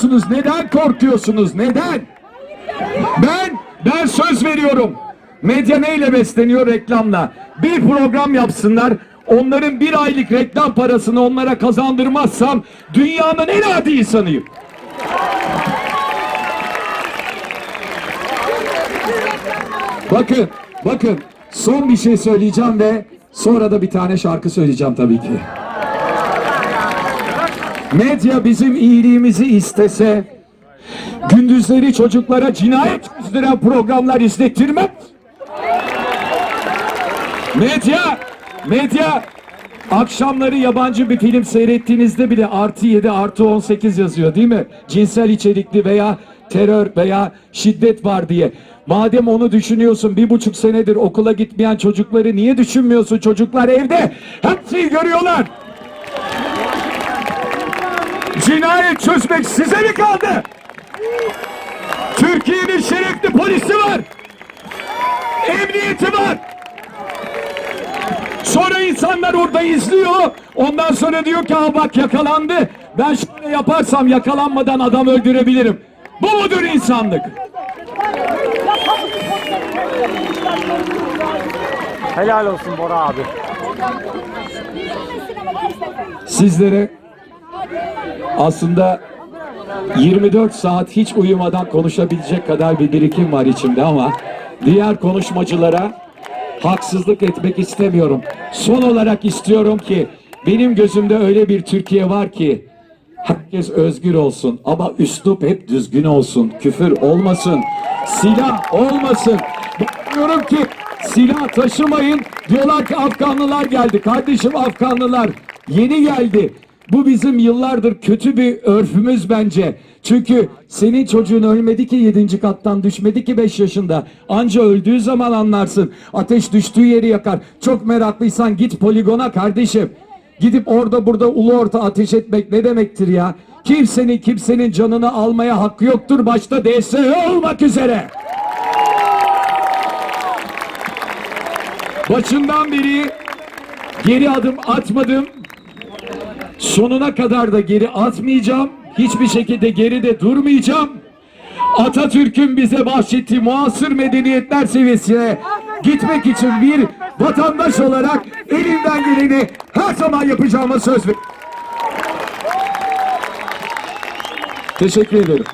korkuyorsunuz? Neden korkuyorsunuz? Neden? Ben ben söz veriyorum. Medya neyle besleniyor reklamla? Bir program yapsınlar. Onların bir aylık reklam parasını onlara kazandırmazsam dünyanın en adi insanıyım. Bakın, bakın son bir şey söyleyeceğim ve sonra da bir tane şarkı söyleyeceğim tabii ki. Medya bizim iyiliğimizi istese gündüzleri çocuklara cinayet çözdüren programlar izlettirmez. Medya, medya akşamları yabancı bir film seyrettiğinizde bile artı 7 artı 18 yazıyor değil mi? Cinsel içerikli veya terör veya şiddet var diye. Madem onu düşünüyorsun bir buçuk senedir okula gitmeyen çocukları niye düşünmüyorsun? Çocuklar evde şeyi görüyorlar. Cinayet çözmek size mi kaldı? Türkiye'nin şerefli polisi var. Emniyeti var. Sonra insanlar orada izliyor. Ondan sonra diyor ki ha bak yakalandı. Ben şöyle yaparsam yakalanmadan adam öldürebilirim. Bu mudur insanlık? Helal olsun Bora abi. Sizlere aslında 24 saat hiç uyumadan konuşabilecek kadar bir birikim var içimde ama diğer konuşmacılara haksızlık etmek istemiyorum. Son olarak istiyorum ki benim gözümde öyle bir Türkiye var ki herkes özgür olsun ama üslup hep düzgün olsun. Küfür olmasın. Silah olmasın. Diyorum ki silah taşımayın. Diyorlar ki Afganlılar geldi. Kardeşim Afganlılar yeni geldi. Bu bizim yıllardır kötü bir örfümüz bence. Çünkü senin çocuğun ölmedi ki 7. kattan düşmedi ki 5 yaşında. Anca öldüğü zaman anlarsın. Ateş düştüğü yeri yakar. Çok meraklıysan git poligona kardeşim. Gidip orada burada ulu orta ateş etmek ne demektir ya? Kimsenin kimsenin canını almaya hakkı yoktur başta DSÖ olmak üzere. Başından beri geri adım atmadım. Sonuna kadar da geri atmayacağım. Hiçbir şekilde geride durmayacağım. Atatürk'ün bize bahşettiği muasır medeniyetler seviyesine gitmek için bir vatandaş olarak elimden geleni her zaman yapacağıma söz ver. Teşekkür ederim.